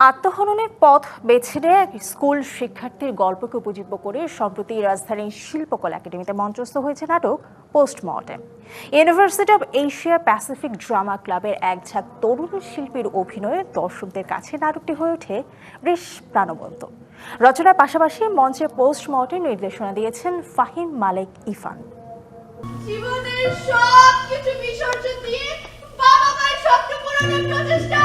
আত্মহননের পথ বেছে নেয় এক স্কুল শিক্ষার্থীর গল্পকে উপজীব্য করে সম্প্রতি রাজধানীর শিল্পকলা একাডেমিতে মঞ্চস্থ হয়েছে নাটক postmortem. University of Asia Pacific drama ক্লাবের এক ঝাঁক তরুণ শিল্পীর অভিনয়ে দর্শকদের কাছে নাটকটি হয়ে ওঠে বেশ প্রাণবন্ত। রচনার পাশাপাশি মঞ্চে পোস্টমর্টেম নির্দেশনা দিয়েছেন ফাহিম মালেক ইফান জীবনের সব কিছু বিসর্জন দিয়ে বাবা মায়ের স্বপ্ন পূরণের প্রচেষ্টা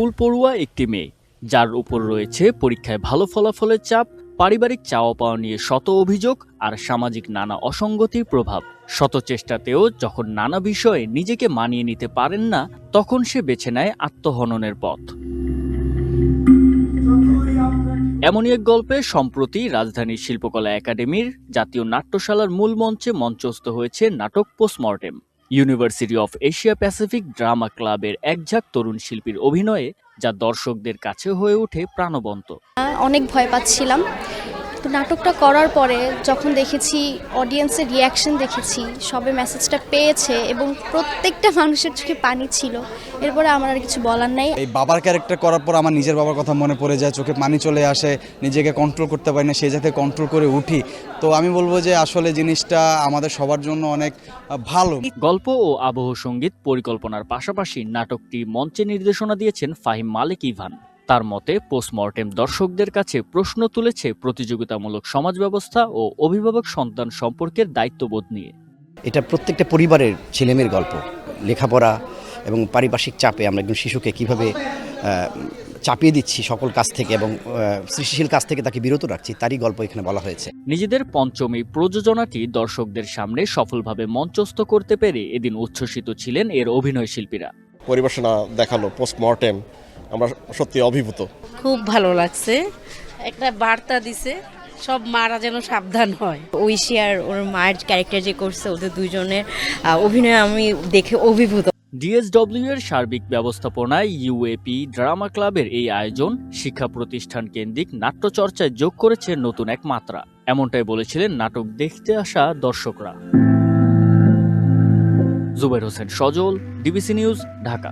স্কুল পড়ুয়া একটি মেয়ে, যার উপর রয়েছে পরীক্ষায় ভালো ফলাফলের চাপ, পারিবারিক চাওয়া পাওয়া নিয়ে শত অভিযোগ আর সামাজিক নানা অসঙ্গতির প্রভাব। শত চেষ্টাতেও যখন নানা বিষয়ে নিজেকে মানিয়ে নিতে পারেন না, তখন সে বেছে নেয় আত্মহননের পথ। এমনই এক গল্পে সম্প্রতি রাজধানীর শিল্পকলা একাডেমির জাতীয় নাট্যশালার মূল মঞ্চে মঞ্চস্থ হয়েছে নাটক postmortem. University of Asia Pacific drama ক্লাবের একঝাঁক তরুণ শিল্পীর অভিনয়ে, যা দর্শকদের কাছে হয়ে ওঠে প্রাণবন্ত। অনেক ভয় পাচ্ছিলাম। তো নাটকটা করার পরে যখন দেখেছি অডিয়েন্সের রিয়াকশন দেখেছি সবে মেসেজটা পেয়েছে এবং প্রত্যেকটা মানুষের চোখে পানি ছিল এরপরে আমার আর কিছু বলার নাই। এই বাবার ক্যারেক্টার করার পর আমার নিজের বাবার কথা মনে পড়ে যায় চোখে পানি চলে আসে নিজেকে কন্ট্রোল করতে পারি না সে যাতে কন্ট্রোল করে উঠি। তো আমি বলব যে আসলে জিনিসটা আমাদের সবার জন্য অনেক ভালো। গল্প ও আবহ সংগীত পরিকল্পনার পাশাপাশি নাটকটি মঞ্চে নির্দেশনা দিয়েছেন ফাহিম মালিক ইভান। তার মতে পোস্টমর্টেম দর্শকদের কাছে প্রশ্ন তুলেছে প্রতিযোগিতামূলক সমাজ ব্যবস্থা ও অভিভাবক সন্তান সম্পর্কের দায়িত্ববোধ নিয়ে। এটা প্রত্যেকটা পরিবারের ছেলেমেয়ের গল্প। লেখাপড়া এবং পারিপার্শ্বিক চাপে আমরা একজন শিশুকে কীভাবে চাপিয়ে দিচ্ছি সকল কাজ থেকে এবং সৃষ্টিশীল কাজ থেকে তাকে বিরত রাখছি তারই গল্প এখানে বলা হয়েছে। নিজেদের পঞ্চমী প্রযোজনাটি দর্শকদের সামনে সফলভাবে মঞ্চস্থ করতে পেরে এদিন উচ্ছ্বসিত ছিলেন এর অভিনয় শিল্পীরা। পরিবেশনা দেখাল পোস্টমর্টেম আমরা সত্যি অভিভূত। খুব ভালো লাগছে। একটা বার্তা দিছে সব মারা যেন সাবধান হয়। ঐশী আর ওর মায়ের ক্যারেক্টার যে করছে ওদের দুইজনের অভিনয় আমি দেখে অভিভূত। ডিএসডব্লিউ এর সার্বিক ব্যবস্থাপনায় ইউএপি ড্রামা ক্লাবের এই আয়োজন শিক্ষা প্রতিষ্ঠান কেন্দ্রিক নাট্যচর্চায় যোগ করেছে নতুন এক মাত্রা। এমনটাই বলেছিলেন নাটক দেখতে আসা দর্শকরা। Zubair Hossain Sajal DBC news Dhaka.